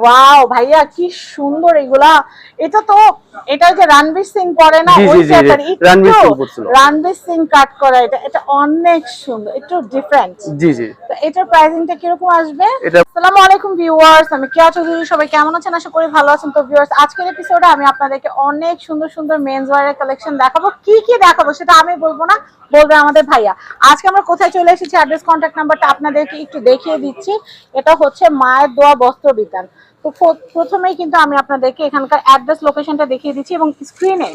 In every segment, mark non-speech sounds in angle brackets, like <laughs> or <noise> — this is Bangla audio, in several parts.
ওয়াও ভাইয়া কি সুন্দর এগুলা। এটা তো এটা যে রণবীর সিং পরে না ওই রণবীর সিং পরছিল। রণবীর সিং কাট করা এটা এটা অনেক সুন্দর একটু ডিফারেন্ট জি জি। তো এটার প্রাইসিংটা কীরকম আসবে? আসসালামু আলাইকুম ভিউয়ার্স আমি কেয়া চৌধুরী সবাই কেমন আছেন? আশা করি ভালো আছেন। তো ভিউয়ার্স আজকের এপিসোডে আমি আপনাদেরকে অনেক সুন্দর সুন্দর মেন্স ওয়্যারের কালেকশন দেখাবো। কি কি দেখাবো সেটা আমি বলব না বলবে আমাদের ভাইয়া। আজকে আমরা কোথায় চলে এসেছি? অ্যাড্রেস কন্ট্যাক্ট নাম্বারটা আপনাদেরকে একটু দেখিয়ে দিচ্ছি। এটা হচ্ছে মায়ের দোয়া বস্ত্র বিতান তো প্রথমেই কিন্তু আমি আপনাদেরকে এখানকার অ্যাড্রেস লোকেশনটা দেখিয়ে দিচ্ছি এবং স্ক্রিনে।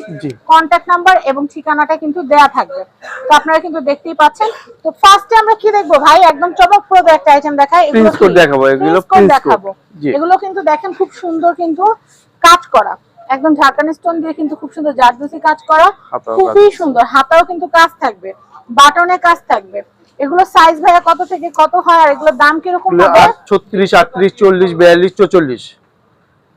কন্ট্যাক্ট নাম্বার এবং ঠিকানাটা কিন্তু দেয়া থাকবে। তো আপনারা কিন্তু দেখতেই পাচ্ছেন। তো ফার্স্টে আমরা কি দেখব? ভাই একদম চমকপ্রদ একটা আইটেম দেখাই এগুলো দেখাবো, এগুলো। দেখাবো। এগুলো কিন্তু দেখেন খুব সুন্দর কিন্তু কাজ করা। একদম ঝাড়খানি স্টোন দিয়ে কিন্তু খুব সুন্দর জারদুসি কাজ করা। খুবই সুন্দর। হাতাও কিন্তু কাজ থাকবে। বাটনে কাজ থাকবে। এগুলো সাইজ ভাইয়া কত থেকে কত হয় আর এগুলোর দাম কীরকম হবে? ছত্রিশ আটত্রিশ চল্লিশ বিয়াল্লিশ চৌচল্লিশ।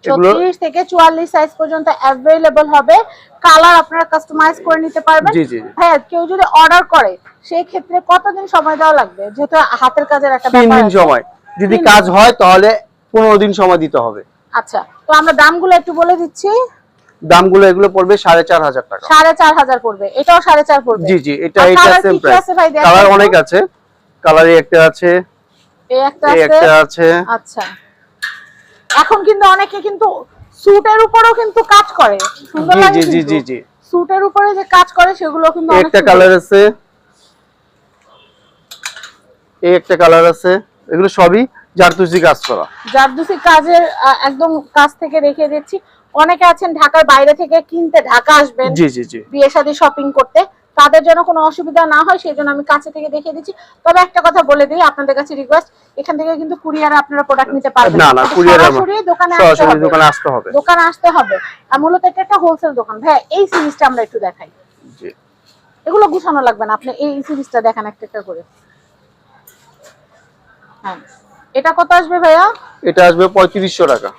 এগুলো ছত্রিশ থেকে চুয়াল্লিশ সাইজ পর্যন্ত অ্যাভেলেবল হবে। কালার আপনারা কাস্টমাইজ করে নিতে পারবেন। জি, জি, জি। হ্যাঁ কেউ যদি অর্ডার করে সেই ক্ষেত্রে কতদিন সময় দেওয়া লাগবে? যেহেতু হাতের কাজের একটা তিন দিন সময়। যদি কাজ হয় তাহলে পনেরো দিন সময় দিতে হবে। আচ্ছা তো আমরা দামগুলো একটু বলে দিচ্ছি। দামগুলো এগুলো পড়বে সাড়ে চার হাজার টাকা। সাড়ে চার হাজার পড়বে এটাও সাড়ে চার পড়বে। জি জি এটা এটা সেম প্রাইস কালার অনেক আছে। কালারে একটা আছে। এই একটা আছে। একটা আছে। আচ্ছা। এখন কিন্তু অনেকে কিন্তু স্যুটের উপরেও কিন্তু কাজ করে। সুন্দর লাগে জি, জি, জি, জি। স্যুটের উপরে যে কাজ করে সেগুলো কিন্তু অনেক একটা কালার আছে। এই একটা কালার আছে। এগুলো সবই জারতুসি কাজ করা। জারদুসি কাজের একদম কাছ থেকে রেখে দিচ্ছি। অনেকে আছেন ঢাকার বাইরে থেকে কিনতে ঢাকা আসবেন জি জি জি। বিয়ে শাদী শপিং করতে। তাদের জন্য কোনো অসুবিধা না হয় সেই জন্য আমি কাছে থেকে দেখিয়ে দিচ্ছি। তবে একটা কথা বলে দিই আপনাদের কাছে রিকোয়েস্ট এখান থেকে কিন্তু কুরিয়ারে আপনারা প্রোডাক্ট নিতে পারবেন না না কুরিয়ারে সরাসরি দোকানে আসতে হবে। দোকানে আসতে হবে। দোকানে আসতে হবে। মূলত এটা একটা হোলসেল দোকান। ভাই এই সিরিজটা আমরা একটু দেখাই। জি। এগুলো গুছানো লাগবে না আপনি এই সিরিজটা দেখেন একটা একটা করে। হ্যাঁ। এটা কত আসবে ভাইয়া? এটা আসবে পঁয়ত্রিশশো টাকা।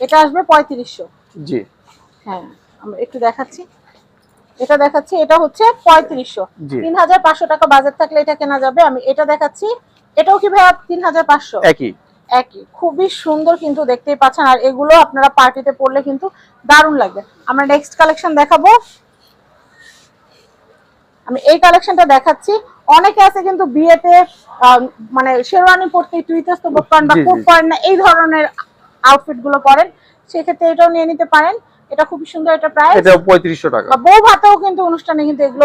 এটা আসবে পঁয়ত্রিশশো। জি। হ্যাঁ আমরা একটু দেখাচ্ছি। এটা দেখাচ্ছি এটা হচ্ছে পঁয়ত্রিশশো। তিন হাজার পাঁচশো টাকা বাজেট থাকলে এটা কেনা যাবে আমি এটা দেখাচ্ছি। এটাও কি ভাইয়া তিন হাজার পাঁচশো? একই। একই। খুবই সুন্দর কিন্তু দেখতেই পাচ্ছেন আর এগুলো আপনারা পার্টিতে পরলে কিন্তু দারুণ লাগবে। আমরা নেক্সট কালেকশন দেখাবো। আমি এই কালেকশনটা দেখাচ্ছি। অনেকে আছে কিন্তু বিয়েতে মানে শেরওয়ানি পরতে একটু ইতস্তত বা কোট জি। পরেন না এই ধরনের আউটফিটগুলো পরেন। সেক্ষেত্রে এটাও নিয়ে নিতে পারেন। এটা খুবই সুন্দর এটা প্রাইস এটা পঁয়ত্রিশশো টাকা। বউ ভাতেও কিন্তু অনুষ্ঠানে কিন্তু এগুলো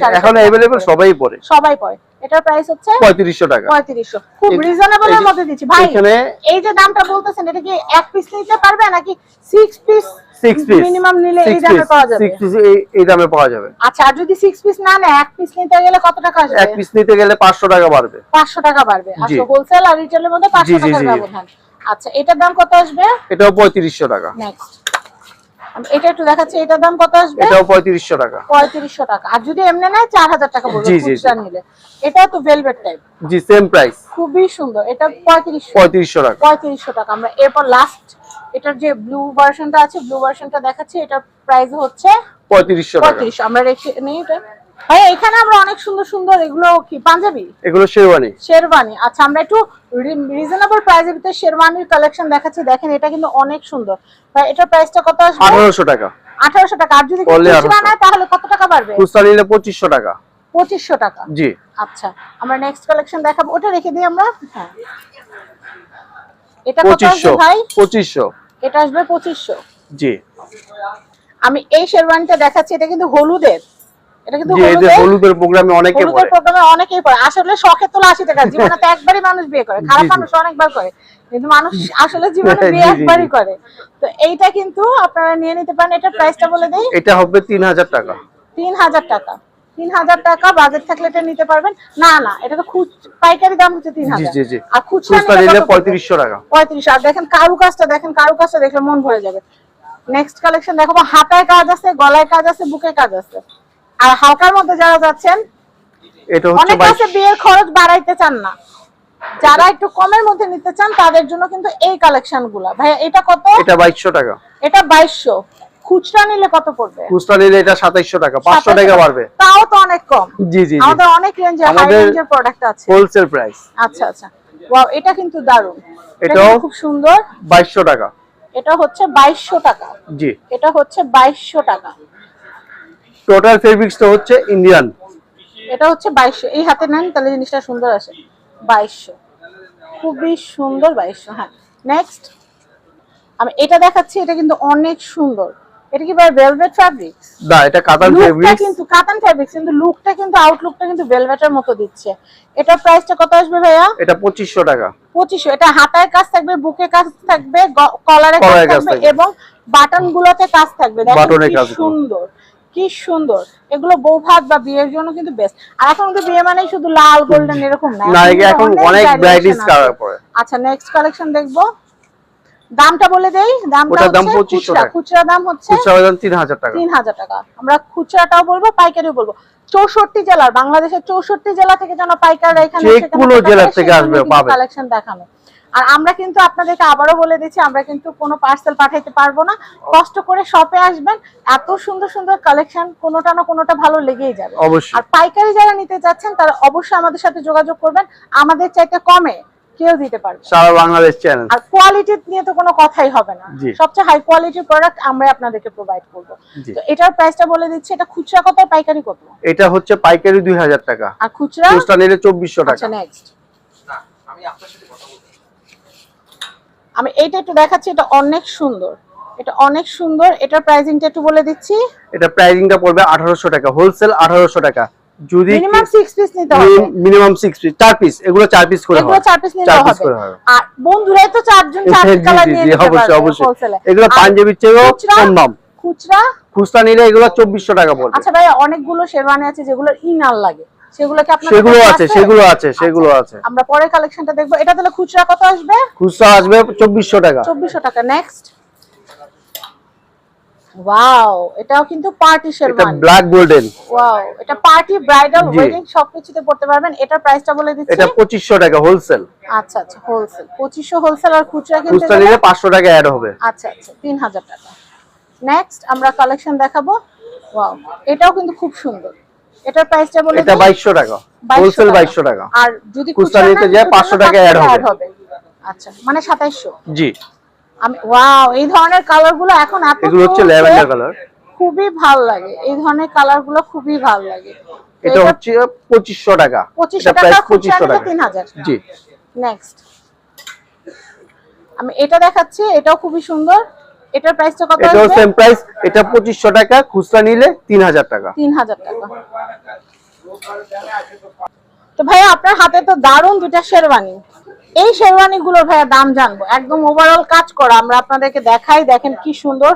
শাড়ি এখন পরে। অ্যাভেলেবেল সবাই পরে। সবাই পরে। এটার প্রাইস হচ্ছে পঁয়ত্রিশশো টাকা। পঁয়ত্রিশশো। খুব এই- রিজনেবল এর মধ্যে দিচ্ছি। ভাই এখানে এই যে দামটা বলতেছেন এটা কি এক পিস নিতে পারবে নাকি six piece six piece minimum নিলে এই দামে পাওয়া যাবে? সিক্স পিস এই দামে পাওয়া যাবে। আচ্ছা আর যদি সিক্স পিস না নেয় এক পিস নিতে গেলে কত টাকা এক পিস নিতে গেলে পাঁচশো টাকা বাড়বে। পাঁচশো টাকা বাড়বে। আচ্ছা হোলসেল আর রিটেলের মধ্যে পাঁচশো জি, জি, টাকার জি। ব্যবধান। আচ্ছা এটার দাম কত আসবে? এটাও পঁয়ত্রিশশো টাকা। নেক্সট এটা একটু দেখাচ্ছি এটার দাম কত আসবে? এটাও পঁয়ত্রিশশো টাকা। পঁয়ত্রিশশো টাকা। আর যদি এমনি নেয় চার হাজার টাকা বলবে। খুচরা নিলে। এটা তো velvet type ji same price খুবই সুন্দর। এটা পঁয়ত্রিশশো। পঁয়ত্রিশশো টাকা। পঁয়ত্রিশশো টাকা। আমরা এরপর লাস্ট এটার যে ব্লু ভার্সনটা আছে ব্লু ভার্সনটা দেখাচ্ছি এটার প্রাইস হচ্ছে পঁয়ত্রিশশো টাকা। পঁয়ত্রিশশো। আমরা রেখে নেই এটা। ভাই এখানে আমরা অনেক সুন্দর সুন্দর এগুলো কি পাঞ্জাবি? এগুলো শেরওয়ানি। শেরওয়ানি। আচ্ছা আমরা একটু রিজনেবল প্রাইসের ভিতরে শেরওয়ানির কালেকশন দেখাচ্ছি। দেখেন এটা কিন্তু অনেক সুন্দর। ভাই এটার প্রাইসটা কত আসবে? আঠারোশো টাকা। আঠারোশো টাকা। আর যদি খুচরা 1800 তাহলে কত টাকা বাড়বে? খুচরা নিলে পঁচিশশো টাকা। পঁচিশশো টাকা। জি। আচ্ছা আমরা নেক্সট কালেকশন দেখাবো। ওটা রেখে দিই আমরা। হ্যাঁ। এটা কত আসবে ভাই? পঁচিশশো। এটা আসবে পঁচিশশো। জি। আমি এই শেরওয়ানিটা দেখাচ্ছি। এটা কিন্তু হলুদের। এটা কিন্তু জি এই যে হলুদের হলুদের প্রোগ্রামে অনেকে হলুদের প্রোগ্রামে অনেকেই পড়ে। আসলে শখে তোলা আশি টাকা জীবনে তো একবারই মানুষ বিয়ে করে। খারাপ জি, জি। মানুষ অনেকবার করে। কিন্তু মানুষ আসলে জীবনে <laughs> বিয়ে একবারই করে। তো এইটা কিন্তু আপনারা নিয়ে নিতে পারেন। এটা প্রাইসটা বলে দেই। এটা হবে তিন হাজার টাকা। তিন হাজার টাকা। তিন হাজার টাকা বাজেট থাকলে এটা নিতে পারবেন। না না এটা তো খুচ পাইকারি দাম হচ্ছে তিন হাজার। আর খুচরা নিলে? পঁয়ত্রিশশো টাকা। পঁয়ত্রিশ আর দেখেন কারু কাজটা দেখেন কারু কাজটা দেখলে মন ভরে যাবে। নেক্সট কালেকশন দেখাবো। হাতায় কাজ আছে গলায় কাজ আছে বুকে কাজ আছে। আর হালকার মধ্যে যারা যাচ্ছেন এটা হচ্ছে অনেক আছে বিয়ের খরচ বাড়াইতে চান না। যারা একটু কমের মধ্যে নিতে চান তাদের জন্য কিন্তু এই কালেকশনগুলা। ভাইয়া এটা কত? এটা বাইশশো টাকা। এটা বাইশশো। খুচরা নিলে কত পড়বে? খুচরা নিলে এটা সাতাইশশো টাকা। পাঁচশো টাকা বাড়বে। তাও তো অনেক কম। জি জি আমাদের অনেক রেঞ্জের হাই রেঞ্জের প্রোডাক্ট আছে। হোলসেল প্রাইস আচ্ছা আচ্ছা। ওয়াও এটা কিন্তু দারুণ। এটা এটাও- খুব সুন্দর। বাইশশো টাকা। এটা হচ্ছে বাইশশো টাকা। জি। এটা হচ্ছে বাইশশো টাকা। টোটাল ফেব্রিক্সটা হচ্ছে ইন্ডিয়ান এটা হচ্ছে বাইশশো। এই হাতে নেন তাহলে জিনিসটা সুন্দর আসে। বাইশশো। খুবই সুন্দর বাইশশো হ্যাঁ। নেক্সট আমি এটা দেখাচ্ছি এটা কিন্তু অনেক সুন্দর। এটা কি ভাই ভেলভেট ফ্যাব্রিক না এটা কাতান ফেব্রিক্স কিন্তু কাতান ফ্যাব্রিক্স কিন্তু লুকটা কিন্তু আউটলুকটা কিন্তু ভেলভেটের মতো দিচ্ছে। এটার প্রাইসটা কত আসবে ভাইয়া? এটা পঁচিশশো টাকা। পঁচিশশো। এটা হাতায় কাজ থাকবে বুকে কাজ থাকবে কলারে কাজ থাকবে। এবং বাটন গুলোতে কাজ থাকবে। দেখেন কি সুন্দর। কি সুন্দর। এগুলো বউ ভাত বা বিয়ের জন্য কিন্তু বেস্ট আর এখন তো বিয়ে মানেই শুধু লাল গোল্ডেন এরকম না। না এখন অনেক ভ্যারাইটিস কালার পরে। আচ্ছা নেক্সট কালেকশন দেখব। দামটা বলে দেই। দামটা দাম হচ্ছে 2500 খুচরা। টাকা। খুচরা দাম হচ্ছে খুচরা তিন হাজার টাকা। তিন হাজার টাকা। আমরা খুচরাটাও বলব পাইকারিও বলব। চৌষট্টি জেলার বাংলাদেশের চৌষট্টি জেলা থেকে যেন পাইকাররা এখানে যে কোনো জেলার থেকে আসবে, পাবে। কালেকশন দেখানো। আর আমরা কিন্তু আপনাদেরকে আবারও বলে দিচ্ছি আমরা কিন্তু কোনো পার্সেল পাঠাইতে পারব না। কষ্ট করে শপে আসবেন এত সুন্দর সুন্দর কালেকশন কোনোটা না কোনোটা ভালো লেগেই যাবে। অবশ্যই। আর পাইকারি যারা নিতে চাচ্ছেন তারা অবশ্যই আমাদের সাথে যোগাযোগ করবেন। আমাদের চাইতে কমে কেউ দিতে পারবে সারা বাংলাদেশ চ্যানেল আর কোয়ালিটি নিয়ে তো কোনো কথাই হবে না। সবচেয়ে হাই কোয়ালিটির প্রোডাক্ট আমরা আপনাদেরকে প্রোভাইড করব। জি। তো এটার প্রাইসটা বলে দিচ্ছি এটা খুচরা কত পাইকারি কত? এটা হচ্ছে পাইকারি দুই হাজার টাকা। আর খুচরা? খুচরা নিলে চব্বিশশো আচ্ছা টাকা। আমি এইটা একটু দেখাচ্ছি এটা অনেক সুন্দর। এটা অনেক সুন্দর এটার প্রাইসিংটা একটু বলে দিচ্ছি। এটা প্রাইসিংটা পড়বে আঠারোশো টাকা হোলসেল আঠারোশো টাকা। যদি মিনিমাম সিক্স পিস নিতে হবে। মিনিমাম সিক্স পিস চার পিস এগুলো চার পিস করে এগুলো হয় চার পিস নিতে হবে। আর বন্ধুরাই তো চারজন চার কালার <laughs> নিয়ে নিতে অবশ্যই, পারবে অবশ্যই। এগুলো পাঞ্জাবির চেয়েও খুচরা- কম দাম। খুচরা? খুচরা নিলে এগুলো চব্বিশশো টাকা পড়বে। আচ্ছা ভাই অনেকগুলো শেরওয়ানি আছে যেগুলোর ইনার লাগে। সেগুলো আছে সেগুলো আছে সেগুলো আছে। আমরা পরে কালেকশনটা দেখব। এটা তাহলে খুচরা কত আসবে? খুচরা আসবে চব্বিশশো টাকা। চব্বিশশো টাকা। নেক্সট ওয়াও এটাও কিন্তু পার্টি এটা ব্ল্যাক গোল্ডেন ওয়াও এটা পার্টি ব্রাইডাল ওয়েডিং সবকিছুতে পড়তে পারবেন। এটার প্রাইসটা বলে দিচ্ছি। এটা পঁচিশশো টাকা হোলসেল আচ্ছা আচ্ছা হোলসেল পঁচিশশো হোলসেল আর খুচরা কিনতে খুচরা নিলে পাঁচশো টাকা অ্যাড হবে। আচ্ছা আচ্ছা তিন হাজার টাকা। নেক্সট আমরা কালেকশন দেখাবো। ওয়াও এটাও কিন্তু খুব সুন্দর। এটার প্রাইসটা বলে এটা দিই। বাইশশো টাকা। হোলসেল টাকা। বাইশশো টাকা। আর যদি খুচরা নিতে যায় 500 টাকা add হবে। আচ্ছা মানে সাতাইশশো? জি। আমি ওয়াও এই ধরনের কালারগুলো এখন এত এগুলো হচ্ছে ল্যাভেন্ডার কালার খুবই ভালো লাগে। এই ধরনের কালারগুলো খুবই ভালো লাগে। এটা হচ্ছে পঁচিশশো টাকা। পঁচিশশো এটা টাকা প্রাইস খুচরা পঁচিশশো নিলে টাকা। তিন হাজার জি। নেক্সট আমি এটা দেখাচ্ছি এটাও খুবই সুন্দর। এটার প্রাইসটা কত এটাও সেম প্রাইস এটা পঁচিশশো টাকা খুচরা নিলে তিন হাজার টাকা। তিন হাজার টাকা। তো ভাইয়া আপনার হাতে তো দারুণ দুটা শেরওয়ানি। এই শেরওয়ানি গুলোর ভাইয়া দাম জানব। একদম ওভারঅল কাজ করা। আমরা আপনাদেরকে দেখাই দেখেন কি সুন্দর।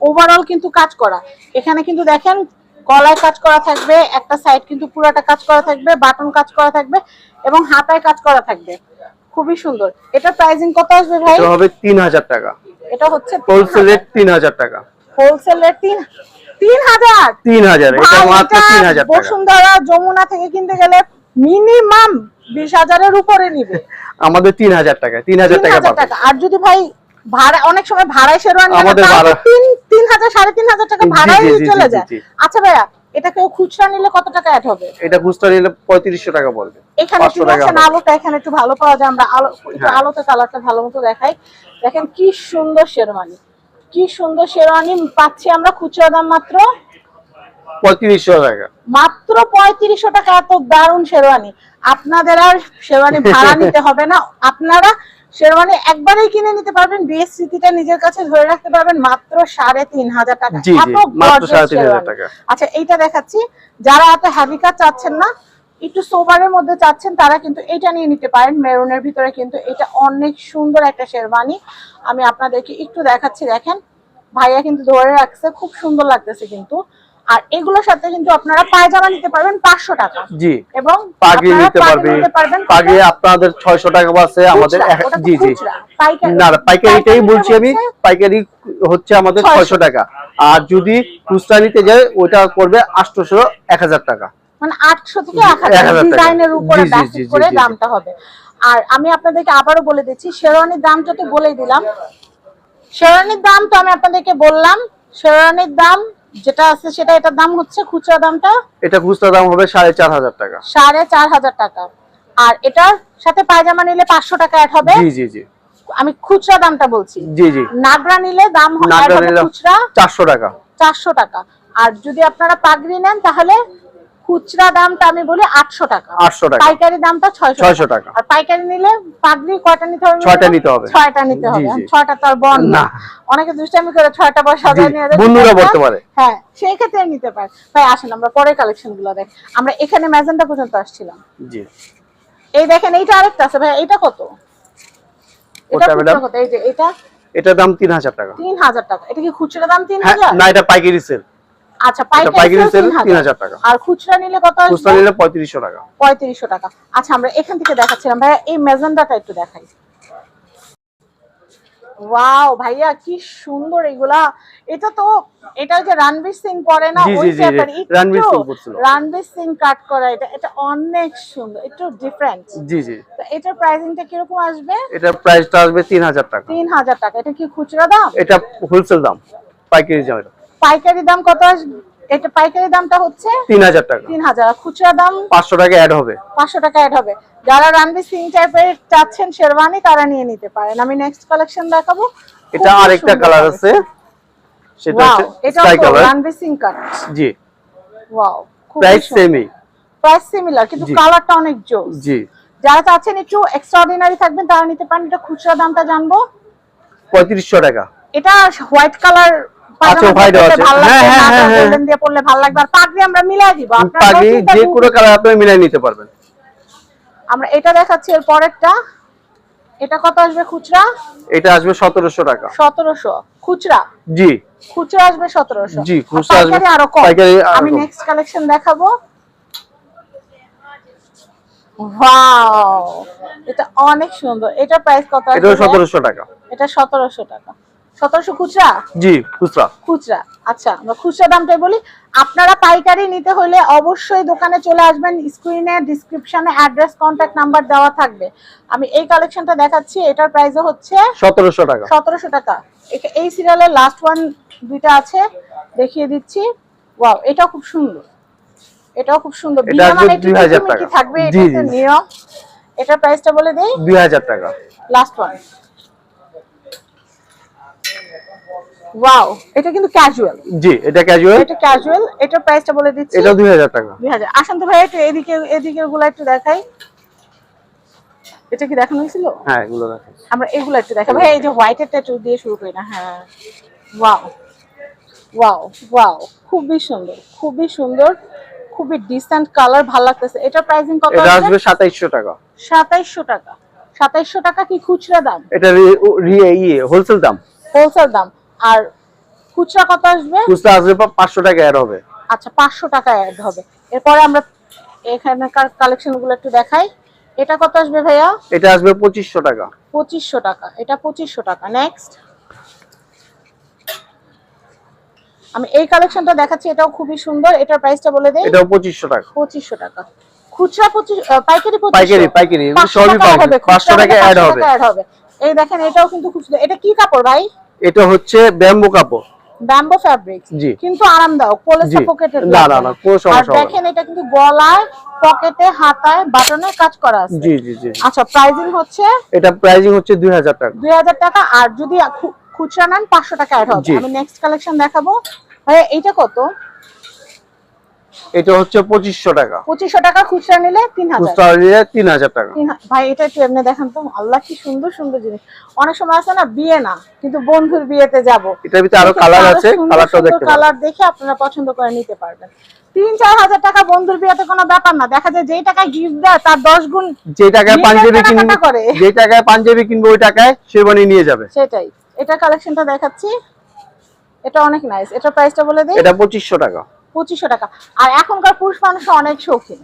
ওভারঅল কিন্তু কাজ করা। এখানে কিন্তু দেখেন গলায় কাজ করা থাকবে একটা সাইড কিন্তু পুরাটা কাজ করা থাকবে বাটন কাজ করা থাকবে এবং হাতায় কাজ করা থাকবে। খুবই সুন্দর। এটা প্রাইসিং কত আসবে ভাই? হবে তিন হাজার টাকা। এটা হচ্ছে হোলসেল রেট তিন হাজার টাকা। হোলসেল রেট তিন তিন হাজার? তিন হাজার এটা মাত্র টাকা। বসুন্ধরা যমুনা থেকে কিনতে গেলে মিনিমাম বিশ হাজারের উপরে নিবে। আমাদের তিন হাজার টাকা তিন হাজার টাকা টাকা। আর যদি ভাই ভাড়া অনেক সময় ভাড়ায় শেরওয়ানি আমাদের তাও তো ভাড়া- তিন তিন হাজার সাড়ে তিন হাজার টাকা জি, চলে যায়। আচ্ছা ভাইয়া এটা কেউ খুচরা নিলে কত টাকা অ্যাড হবে? এটা খুচরা নিলে পঁয়ত্রিশশো টাকা পড়বে এখানে পাঁচশো একটু দেখেন আলোটা এখানে একটু ভালো পাওয়া যায় আমরা আলো হ্যাঁ। আলোতে কালারটা ভালো মতো দেখাই। দেখেন কি সুন্দর শেরওয়ানি কি সুন্দর শেরওয়ানি পাচ্ছি আমরা খুচরা দাম মাত্র পঁয়ত্রিশশো টাকা। মাত্র পঁয়ত্রিশশো টাকা এত দারুণ শেরওয়ানি। আপনাদের আর শেরওয়ানি ভাড়া <laughs> নিতে হবে না। আপনারা শেরওয়ানি একবারেই কিনে নিতে পারবেন বিয়ের স্মৃতিটা নিজের কাছে ধরে রাখতে পারবেন মাত্র সাড়ে তিন হাজার টাকা। আচ্ছা এইটা দেখাচ্ছি। যারা এত হ্যাভি কাজ চাচ্ছেন না একটু সোবারের মধ্যে চাচ্ছেন তারা কিন্তু এটা নিয়ে নিতে পারেন। মেরুনের ভিতরে কিন্তু এটা অনেক সুন্দর একটা শেরওয়ানি। আমি আপনাদেরকে একটু দেখাচ্ছি দেখেন। ভাইয়া কিন্তু ধরে রাখছে খুব সুন্দর লাগতেছে কিন্তু। আর এগুলোর সাথে কিন্তু আপনারা পায়জামা নিতে পারবেন পাঁচশো টাকা। জি। এবং পাগড়ি নিতে পারবেন। পাগড়ি আপনাদের ছয়শো টাকা আছে আমাদের ওটা জি জি। না পাইকারিটাই বলছি আমি পাইকারি হচ্ছে আমাদের 600 ছয়শো টাকা। আর যদি খুচরা নিতে যায় ওইটা করবে আটশোশো এক হাজার টাকা। মানে আটশো থেকে এক 1000 হাজার। ডিজাইনের উপরে করে। দামটা হবে। আর আমি আপনাদেরকে আবারও বলে দিচ্ছি শেরওয়ানির দামটা তো বলেই দিলাম। শেরওয়ানির দাম তো আমি আপনাদেরকে বললাম শেরওয়ানির দাম যেটা আছে সেটা এটার দাম হচ্ছে খুচরা দামটা? এটা খুচরা দাম হবে সাড়ে চার হাজার টাকা। সাড়ে চার হাজার টাকা। আর এটার সাথে পায়জামা নিলে পাঁচশো টাকা অ্যাড হবে। জি জি জি। আমি খুচরা দামটা বলছি। জি জি। নাগরা নিলে দাম হবে খুচরা চারশো টাকা। চারশো টাকা। আর যদি আপনারা পাগড়ি নেন তাহলে খুচরা দামটা আমি বলি আটশো টাকা। আটশো টাকা। পাইকারি দামটা ছয়শো 600 টাকা। আর পাইকারি নিলে পাগড়ি কয়টা নিতে হবে? ছয়টা নিতে হবে। ছয়টা নিতে হবে। ছয়টা তো আর বন না। অনেকে দুষ্টামি করে ছয়টা পয়সা সাজায় নিয়ে বন্ধুরা পড়তে পারে। হ্যাঁ সেই ক্ষেত্রে নিতে পারে। তাই আসেন আমরা পরে কালেকশনগুলো দেখ। আমরা এখানে ম্যাজেন্টা পর্যন্ত আসছিলাম। জি। এই দেখেন এইটা আরেকটা আছে। ভাই এটা কত? এটা? কত? এই যে এটা? এটার দাম তিন হাজার টাকা। তিন হাজার টাকা। এটা কি খুচরা দাম তিন হ্যাঁ হাজার? না এটা পাইকারি সেল। আচ্ছা পাইকারি পাইকারি সেল 3000 টাকা। আর খুচরা নিলে কত খুচরা নিলে পঁয়ত্রিশশো টাকা। আচ্ছা আমরা এখান থেকে দেখাচ্ছিলাম। ভাইয়া এই মেজেন্ডাটা একটু দেখাই। ওয়াও ভাইয়া কি সুন্দর এগুলা। এটা তো এটা যে রণবীর সিং পরে না ওই রণবীর সিং পরছিল। রণবীর সিং কাট করা এটা এটা অনেক সুন্দর একটু ডিফারেন্ট জি জি। তো এটার প্রাইসিংটা কীরকম আসবে? এটার প্রাইসটা আসবে তিন হাজার টাকা। তিন হাজার টাকা। এটা কি খুচরা দাম? এটা হোলসেল দাম পাইকারি দাম এটা। পাইকারি দাম কত আসবে এটা পাইকারি দামটা হচ্ছে তিন হাজার টাকা। তিন হাজার। আর খুচরা দাম পাঁচশো টাকা অ্যাড হবে। পাঁচশো টাকা অ্যাড হবে। যারা রানবি সিং টাইপের চাচ্ছেন শেরওয়ানি তারা নিয়ে নিতে পারেন। আমি নেক্সট কালেকশন দেখাবো। এটা আরেকটা কালার আছে। সেটা হচ্ছে এটা sky colour Ranveer Singh cut ji. Wow price সেমই প্রাইস সিমিলার কিন্তু কালারটা অনেক জোস। জি। যারা চাচ্ছেন একটু এক্সট্রাঅর্ডিনারি থাকবেন তারা নিতে পারেন। এটা খুচরা দামটা জানব। পঁয়ত্রিশশো টাকা। এটা হোয়াইট কালার আচ্ছা, white আছে। হ্যাঁ, হ্যাঁ, হ্যাঁ, হ্যাঁ। গোল্ডেন দিয়ে পড়লে ভালো লাগবে আর পাগড়ি আমরা মিলাই দিব। আপনারা পাগড়ি যে কোনো কালার আপনি মিলাই নিতে পারবেন। আমরা এটা দেখাচ্ছি এর পরেরটা। এটা কত আসবে খুচরা? এটা আসবে সতেরোশো টাকা। সতেরোশো। খুচরা? জি। খুচরা আসবে সতেরোশো। জি, খুচরা আসবে- পাইকারি আরও কম। আমি নেক্সট কালেকশন দেখাবো। ওয়াও এটা অনেক সুন্দর। এটা প্রাইস কত এটাও আসবে সতেরোশো টাকা। এটা সতেরোশো টাকা। সতেরোশো খুচরা? জি খুচরা। খুচরা। আচ্ছা আমরা খুচরা দামটাই বলি। আপনারা পাইকারি নিতে হলে অবশ্যই দোকানে চলে আসবেন। স্ক্রিনে ডিসক্রিপশনে অ্যাড্রেস কন্ট্যাক্ট নাম্বার দেওয়া থাকবে। আমি এই কালেকশনটা দেখাচ্ছি। এটার প্রাইসও হচ্ছে সতেরোশো টাকা। সতেরোশো টাকা। এই সিরিয়ালের লাস্ট ওয়ান দুইটা আছে। দেখিয়ে দিচ্ছি। ওয়াও এটাও খুব সুন্দর। এটাও খুব সুন্দর। এটা মানে একটু 2000 টিকিমিকি টাকা। থাকবে এটা প্রাইসটা বলে দেই। দুই হাজার টাকা। লাস্ট ওয়ান ওয়াও এটা কিন্তু ক্যাজুয়াল জি এটা ক্যাজুয়াল এটা ক্যাজুয়াল এটার প্রাইসটা বলে দিচ্ছি। এটা দুই হাজার টাকা। দুই হাজার। আসেন তো ভাই একটু এদিকে এদিকে গুলো একটু দেখাই। এটা কি দেখানো হয়েছিল? হ্যাঁ এগুলো দেখেন আমরা এগুলো একটু দেখাবো ভাই এই যে হোয়াইটের ট্যাটু দিয়ে শুরু করি না হ্যাঁ। ওয়াও ওয়াও ওয়াও খুবই সুন্দর খুবই সুন্দর খুবই ডিসেন্ট কালার ভালো লাগতেছে। এটার প্রাইসিং কত এটা আসবে? আসবে সাতাইশশো টাকা। সাতাইশশো টাকা। সাতাইশশো টাকা কি খুচরা দাম? এটা ইয়ে হোলসেল দাম। হোলসেল দাম। আর খুচরা কত আসবে? খুচরা আসবে পা- পাঁচশো টাকা অ্যাড হবে। আচ্ছা পাঁচশো টাকা অ্যাড হবে। এরপরে আমরা এখানকার কালেকশনগুলো একটু দেখাই। এটা কত আসবে ভাইয়া? এটা আসবে পঁচিশশো টাকা। পঁচিশশো টাকা। এটা পঁচিশশো টাকা। নেক্সট আমি এই কালেকশনটা দেখাচ্ছি এটাও খুবই সুন্দর। এটার প্রাইসটা বলে দেই। এটাও পঁচিশশো টাকা। পঁচিশশো টাকা। খুচরা পঁচিশ আহ, পাইকারি পাইকারি, 2500 পাইকারি, 500 সবই টাকা পাইকারি, হবে, 500 টাকা 500 হবে। এই দেখেন এটাও কিন্তু খুব সুন্দর। এটা কি কাপড় ভাই? এটা হচ্ছে ব্যাম্বু কাপড়। Bamboo fabric ji. কিন্তু আরামদায়ক পলিস্টার জি। পকেটের না, না, না, কোনো সমস্যা হবে দেখেন এটা কিন্তু গলায় পকেটে হাতায় বাটনে কাজ করা আছে। জি জি জি। আচ্ছা প্রাইসিং হচ্ছে? এটা প্রাইসিং হচ্ছে দুই হাজার টাকা। দুই হাজার টাকা আর যদি খুচরা নেন পাঁচশো টাকা অ্যাড হবে। আমি নেক্সট কালেকশন দেখাবো। ভাই এইটা কত? এটা হচ্ছে পঁচিশশো টাকা। পঁচিশশো টাকা খুচরা নিলে তিন হাজার। নিলে তিন হাজার টাকা। ভাই এটা একটু এমনি দেখেন তো। আল্লাহ কি সুন্দর সুন্দর জিনিস। অনেক সময় আছে না বিয়ে না কিন্তু বন্ধুর বিয়েতে যাব। এটার ভিতরে আরও কালার আছে কালারটাও দেখতে কালার দেখে আপনারা পছন্দ করে নিতে পারবেন। তিন চার হাজার টাকা বন্ধুর বিয়েতে কোনো ব্যাপার না। দেখা যায় যেই টাকায় গিফট দেয় তার দশ গুণ যে টাকায় পাঞ্জাবি কিনবে করে। যে টাকায় পাঞ্জাবি কিনবে ওই টাকায় শেরবানি নিয়ে যাবে। সেটাই। এটা কালেকশনটা দেখাচ্ছি। এটা অনেক নাইস এটা প্রাইসটা বলে দিই। এটা পঁচিশশো টাকা। পঁচিশশো টাকা। আর এখনকার পুরুষ মানুষ অনেক শৌখিন।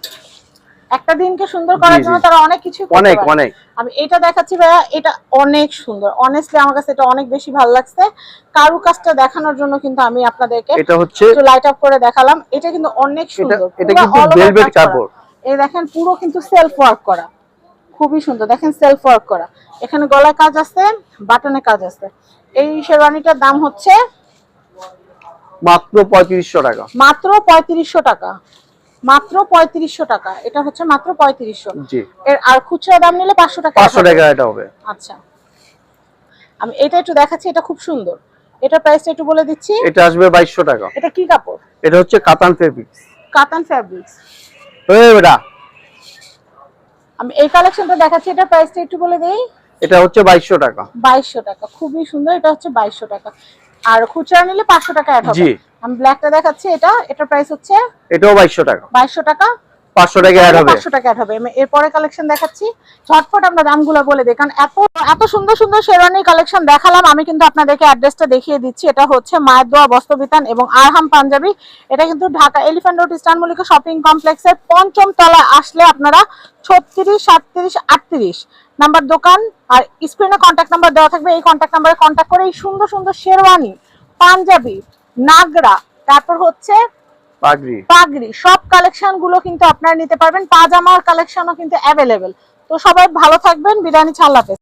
একটা দিনকে সুন্দর করার। জন্য তারা অনেক কিছু অনেক অনেক। আমি এটা দেখাচ্ছি ভাইয়া এটা অনেক সুন্দর। অনেস্টলি আমার কাছে এটা অনেক বেশি ভালো লাগছে। কারু কাজটা দেখানোর জন্য কিন্তু আমি আপনাদেরকে এটা হচ্ছে একটু লাইট আপ করে দেখালাম। এটা কিন্তু অনেক সুন্দর। এটা কিন্তু করা। কাপড়। এই দেখেন পুরো কিন্তু সেলফ ওয়ার্ক করা। খুবই সুন্দর। দেখেন সেলফ ওয়ার্ক করা। এখানে গলায় কাজ আছে বাটনে কাজ আছে। এই শেরওয়ানিটার দাম হচ্ছে মাত্র পঁয়ত্রিশশো টাকা। মাত্র পঁয়ত্রিশশো টাকা। মাত্র পঁয়ত্রিশশো টাকা। এটা হচ্ছে মাত্র পঁয়ত্রিশশো। জি। এর আর খুচরা দাম নিলে পাঁচশো টাকা পাঁচশো টাকা এটা হবে। আচ্ছা। আমি এটা একটু দেখাচ্ছি এটা খুব সুন্দর। এটা প্রাইসটা একটু বলে দিচ্ছি। এটা আসবে বাইশশো টাকা। এটা কি কাপড়? এটা হচ্ছে কাতান ফেব্রিক্স কাতান ফ্যাব্রিক্স ওই বেটা। আমি এই কালেকশনটা দেখাচ্ছি এটা প্রাইসটা একটু বলে দেই। এটা হচ্ছে বাইশশো টাকা। বাইশশো টাকা। খুবই সুন্দর। এটা হচ্ছে বাইশশো টাকা। আর খুচরা নিলে পাঁচশো টাকা এক হবে। আমি ব্ল্যাকটা দেখাচ্ছি এটা এটার প্রাইস হচ্ছে এটাও বাইশশো টাকা। বাইশশো টাকা। পাঁচশো টাকা অ্যাড হবে। পাঁচশো টাকা অ্যাড হবে। এরপরে কালেকশন দেখাচ্ছি। ঝটপট আমরা দামগুলো বলে দিই, কারণ এত এত সুন্দর সুন্দর শেরওয়ানি কালেকশন দেখালাম। আমি কিন্তু আপনাদেরকে অ্যাড্রেসটা দেখিয়ে দিচ্ছি। এটা হচ্ছে মায়ের দোয়া বস্ত্রবিতান এবং আরহাম পাঞ্জাবি। এটা কিন্তু Dhaka elephant road, eastern Mallika shopping কমপ্লেক্সের পঞ্চম তলায় আসলে আপনারা ছত্রিশ, সাতত্রিশ, আটত্রিশ নাম্বার দোকান আর স্ক্রিনে কন্ট্যাক্ট নাম্বার দেওয়া থাকবে। এই কন্ট্যাক্ট নাম্বারে কন্ট্যাক্ট করে এই সুন্দর সুন্দর শেরওয়ানি, পাঞ্জাবি, নাগরা, তারপর হচ্ছে পাগড়ি। সব কালেকশনগুলো কিন্তু আপনারা নিতে পারবেন। পাজামার কালেকশনও কিন্তু অ্যাভেলেবেল তো সবাই ভালো থাকবেন। বিরিয়ানি ছাল্লাতে